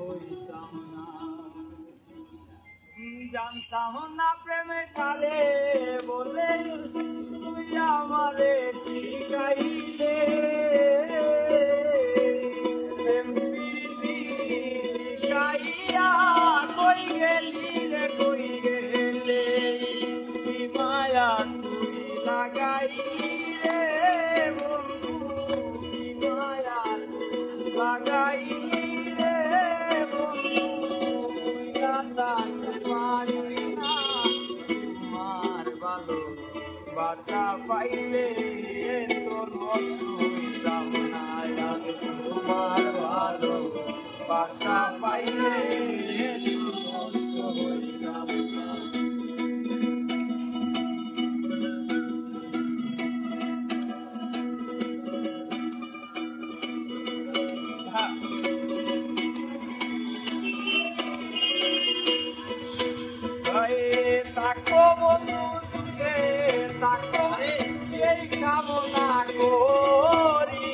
হইতাম না জানতাম না প্রেমে কালে বলে তুই আমারে শিখাইলে কই গেলি গেলে? বাসা পাইলে তোর নষ্ট হইতাম না আমি তোমার ভালো বাসা পাইলে করি।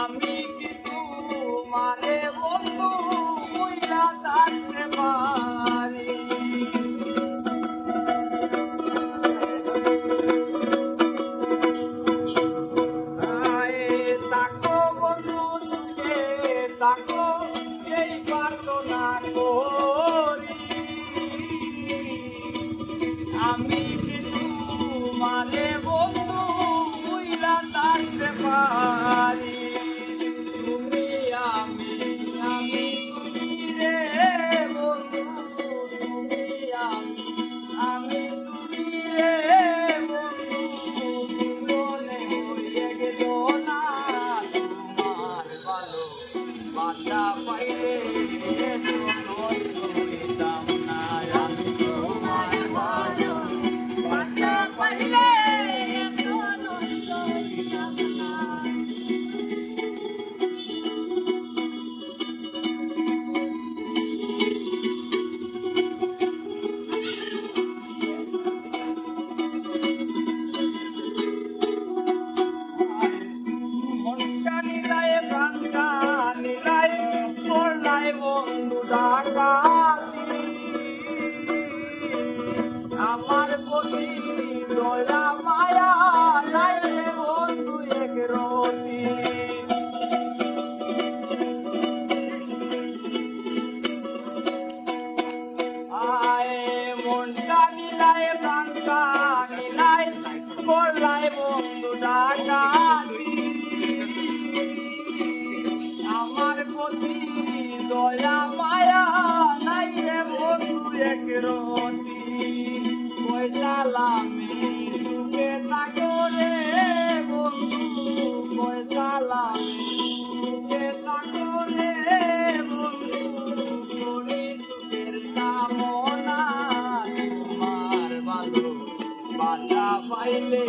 আমি কি তোমারে বন্ধু বুইলা থাকতে পারি? তাকো বন্ধু তাকো এই পাইলে তো বন্ধু ডাকাতি। আমার প্রতি দয়া, মায়া নাই রে বন্ধু এক রতি। আয় মনটা নিলায় প্রাণটা নিলায় করলায় বন্ধু ডাকাতি। আমার প্রতি দয়া মায়া নাই রে বন্ধু, এক রতি। পয়সালামে সুখে থাকো রে বন্ধু পয়সালামে সুখে থাকো রে বন্ধু। করি সুখের কামনা তোমার ভালো বাসা পাইলে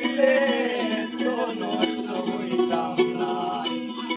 হইতাম